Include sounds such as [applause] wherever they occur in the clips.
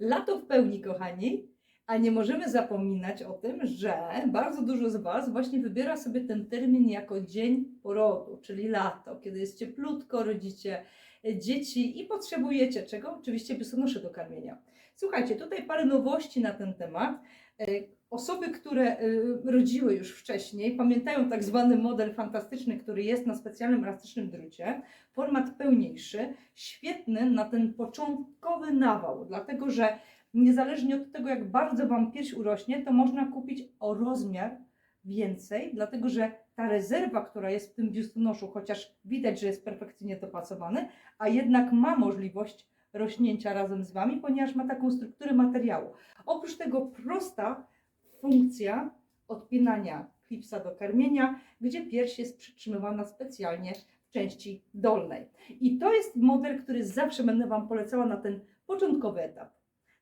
Lato w pełni, kochani, a nie możemy zapominać o tym, że bardzo dużo z Was właśnie wybiera sobie ten termin jako dzień porodu, czyli lato, kiedy jest cieplutko, rodzicie dzieci i potrzebujecie czego? Oczywiście biustonoszy do karmienia. Słuchajcie, tutaj parę nowości na ten temat. Osoby, które e, rodziły już wcześniej, pamiętają tak zwany model fantastyczny, który jest na specjalnym elastycznym drucie. Format pełniejszy, świetny na ten początkowy nawał, dlatego że niezależnie od tego, jak bardzo Wam pierś urośnie, to można kupić o rozmiar więcej, dlatego że ta rezerwa, która jest w tym biustonoszu, chociaż widać, że jest perfekcyjnie dopasowany, a jednak ma możliwość rośnięcia razem z Wami, ponieważ ma taką strukturę materiału. Oprócz tego prosta funkcja odpinania klipsa do karmienia, gdzie pierś jest przytrzymywana specjalnie w części dolnej. I to jest model, który zawsze będę Wam polecała na ten początkowy etap.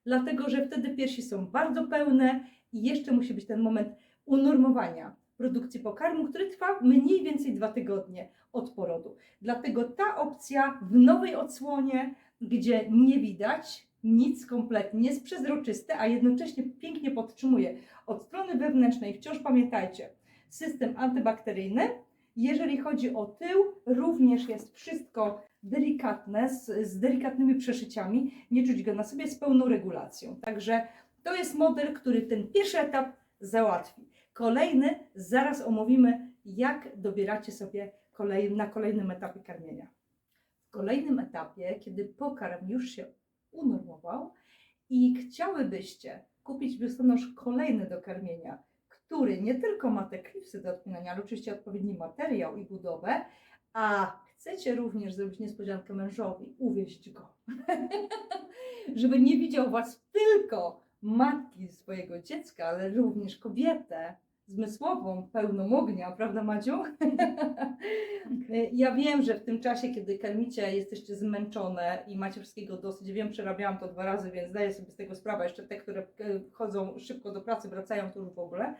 Dlatego, że wtedy piersi są bardzo pełne i jeszcze musi być ten moment unormowania produkcji pokarmu, który trwa mniej więcej dwa tygodnie od porodu. Dlatego ta opcja w nowej odsłonie, gdzie nie widać nic kompletnie, jest przezroczyste, a jednocześnie pięknie podtrzymuje. Od strony wewnętrznej wciąż pamiętajcie, system antybakteryjny. Jeżeli chodzi o tył, również jest wszystko delikatne, z, z delikatnymi przeszyciami, nie czuć go na sobie, z pełną regulacją. Także to jest model, który ten pierwszy etap załatwi. Kolejny zaraz omówimy, jak dobieracie sobie kolej, na kolejnym etapie karmienia. W kolejnym etapie, kiedy pokarm już się unormował i chciałybyście kupić biustonosz kolejny do karmienia, który nie tylko ma te klipsy do odpinania, ale oczywiście odpowiedni materiał i budowę, a chcecie również zrobić niespodziankę mężowi, uwieść go, [laughs] żeby nie widział Was tylko matki swojego dziecka, ale również kobietę zmysłową, pełną ognia, prawda Madziu? [laughs] ja wiem, że w tym czasie, kiedy karmicie, jesteście zmęczone i macie wszystkiego dosyć, wiem, przerabiałam to dwa razy, więc zdaję sobie z tego sprawę, jeszcze te, które e, chodzą szybko do pracy, wracają to już w ogóle.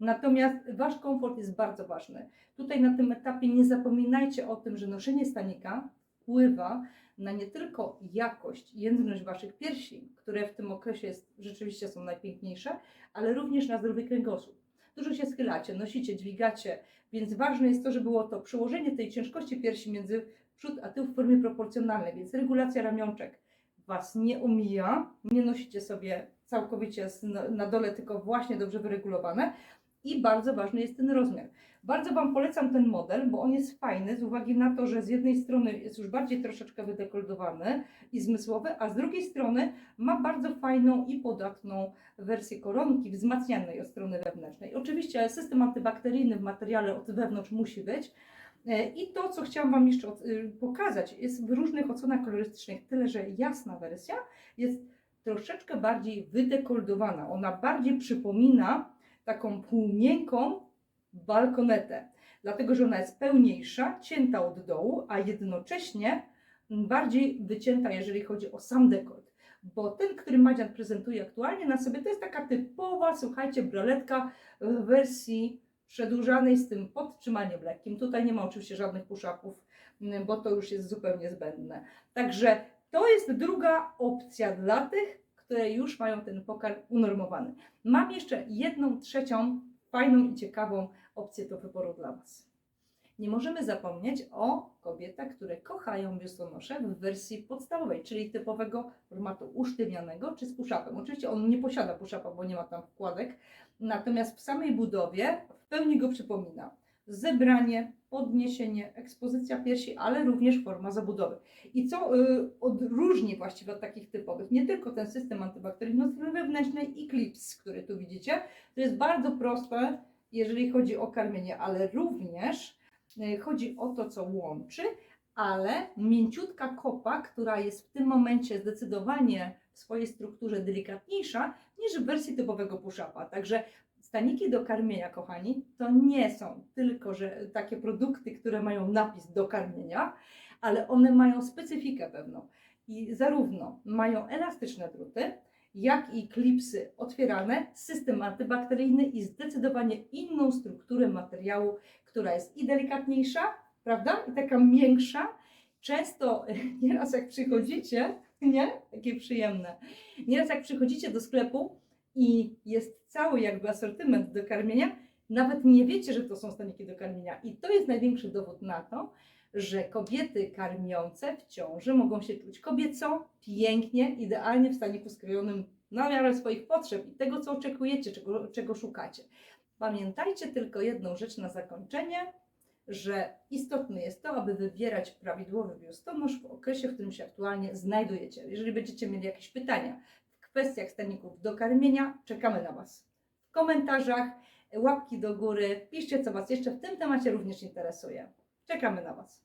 Natomiast Wasz komfort jest bardzo ważny. Tutaj na tym etapie nie zapominajcie o tym, że noszenie stanika wpływa na nie tylko jakość jędrność Waszych piersi, które w tym okresie jest, rzeczywiście są najpiękniejsze, ale również na zdrowy kręgosłup. Dużo się schylacie, nosicie, dźwigacie, więc ważne jest to, żeby było to przełożenie tej ciężkości piersi między przód a tył w formie proporcjonalnej, więc regulacja ramionczek Was nie umija, nie nosicie sobie całkowicie na dole, tylko właśnie dobrze wyregulowane. I bardzo ważny jest ten rozmiar. Bardzo Wam polecam ten model, bo on jest fajny z uwagi na to, że z jednej strony jest już bardziej troszeczkę wydekoldowany i zmysłowy, a z drugiej strony ma bardzo fajną i podatną wersję koronki wzmacnianej od strony wewnętrznej. Oczywiście system antybakteryjny w materiale od wewnątrz musi być. E, I to, co chciałam Wam jeszcze y, pokazać, jest w różnych odsłonach kolorystycznych, tyle że jasna wersja jest troszeczkę bardziej wydekoldowana. Ona bardziej przypomina taką półmiękką balkonetę, dlatego że ona jest pełniejsza, cięta od dołu, a jednocześnie bardziej wycięta, jeżeli chodzi o sam dekolt. Bo ten, który Madzian prezentuje aktualnie na sobie, to jest taka typowa, słuchajcie, braletka w wersji przedłużanej z tym podtrzymaniem lekkim. Tutaj nie ma oczywiście żadnych puszapów, bo to już jest zupełnie zbędne. Także to jest druga opcja dla tych, które już mają ten pokarm unormowany. Mam jeszcze jedną trzecią fajną i ciekawą opcję do wyboru dla Was. Nie możemy zapomnieć o kobietach, które kochają biustonosze w wersji podstawowej, czyli typowego formatu usztywnianego czy z puszapem. Oczywiście on nie posiada puszapa, bo nie ma tam wkładek, natomiast w samej budowie w pełni go przypomina. Zebranie, podniesienie, ekspozycja piersi, ale również forma zabudowy. I co y, odróżni właściwie od takich typowych? Nie tylko ten system antybakteryjny strony wewnętrznej i klips, który tu widzicie. To jest bardzo proste, jeżeli chodzi o karmienie, ale również y, chodzi o to, co łączy, ale mięciutka kopa, która jest w tym momencie zdecydowanie w swojej strukturze delikatniejsza niż w wersji typowego push-upa. Także staniki do karmienia, kochani, to nie są tylko że takie produkty, które mają napis do karmienia, ale one mają specyfikę pewną. I zarówno mają elastyczne druty, jak i klipsy otwierane, system antybakteryjny i zdecydowanie inną strukturę materiału, która jest i delikatniejsza, prawda? I taka miększa. Często, [laughs] nieraz jak przychodzicie, Nie? Takie przyjemne. Nieraz jak przychodzicie do sklepu i jest cały jakby asortyment do karmienia, nawet nie wiecie, że to są staniki do karmienia. I to jest największy dowód na to, że kobiety karmiące w ciąży mogą się czuć kobieco, pięknie, idealnie w staniku skrojonym na miarę swoich potrzeb i tego, co oczekujecie, czego, czego szukacie. Pamiętajcie tylko jedną rzecz na zakończenie, że istotne jest to, aby wybierać prawidłowy biustonosz w okresie, w którym się aktualnie znajdujecie. Jeżeli będziecie mieli jakieś pytania kwestiach staników do karmienia, czekamy na Was. W komentarzach, łapki do góry, piszcie, co Was jeszcze w tym temacie również interesuje. Czekamy na Was.